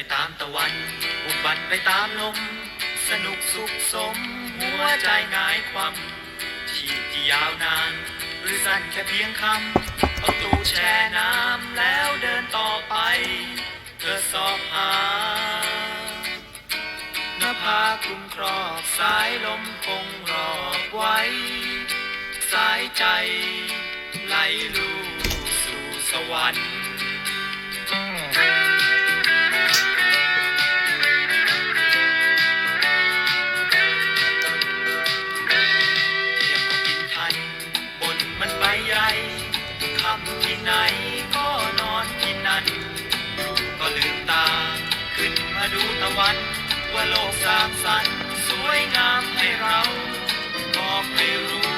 ไปตามตะวันบุกบันไปตามลม สนุกสุขสม หัวใจงายความชีพที่ยาวนาน หรือสั้นแค่เพียงคำเอาตู้แช่น้ำแล้วเดินต่อไปเพื่อสอบหานภาคลุมครอบสายลมคงรอบไว้ สายใจไหลลูสู่สวรรค์ ดูตะวัน ว่าโลกสร้างสรรค์สวยงามให้เราบอกให้รู้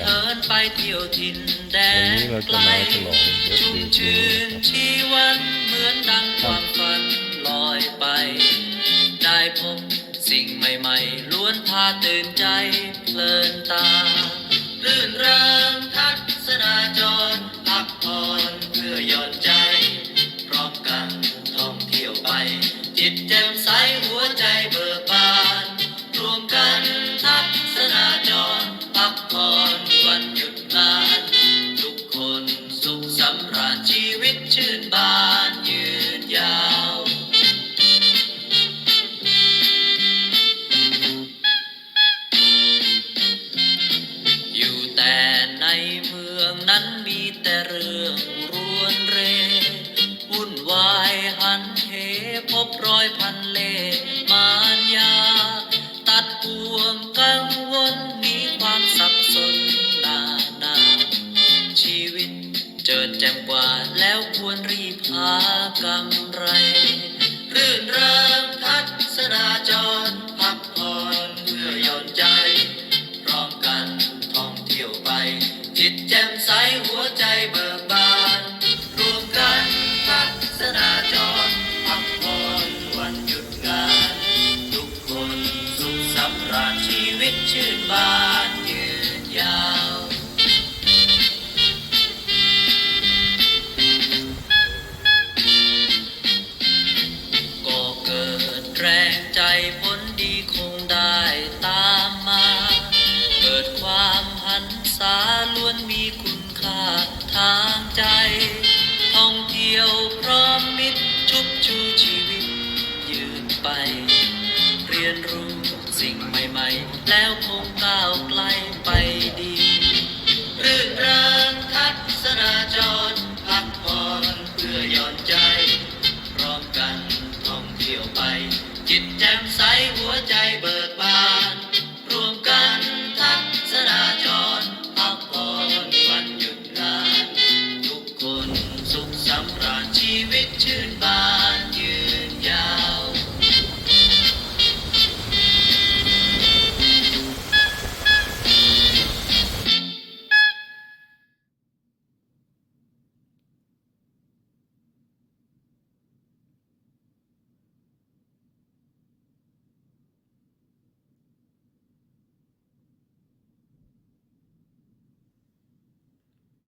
พินเทินไปเที่ยวถิ่นแดวันนนี้เราไกลจะมาฉลองรถชุ่มดีชื่นชีวันเหมือนดังความฝันลอยไป ได้พบสิ่งใหม่ๆล้วนพาตื่นใจ แล้วควรรีบหากำไร รื่นเริงทัศนาจรพักผ่อนเพื่อหย่อนใจ พร้อมกันท่องเที่ยวไป จิตแจ่มใสหัวใจเบิกบาน รวมกันทัศนาจรพักผ่อนวันหยุดงาน ทุกคนสุขสำราญชีวิตชื่นบาน ท่องเที่ยวพร้อมมิตรชุบชูชีวิต ยืนไป เรียนรู้สิ่งใหม่ ๆ แล้วคง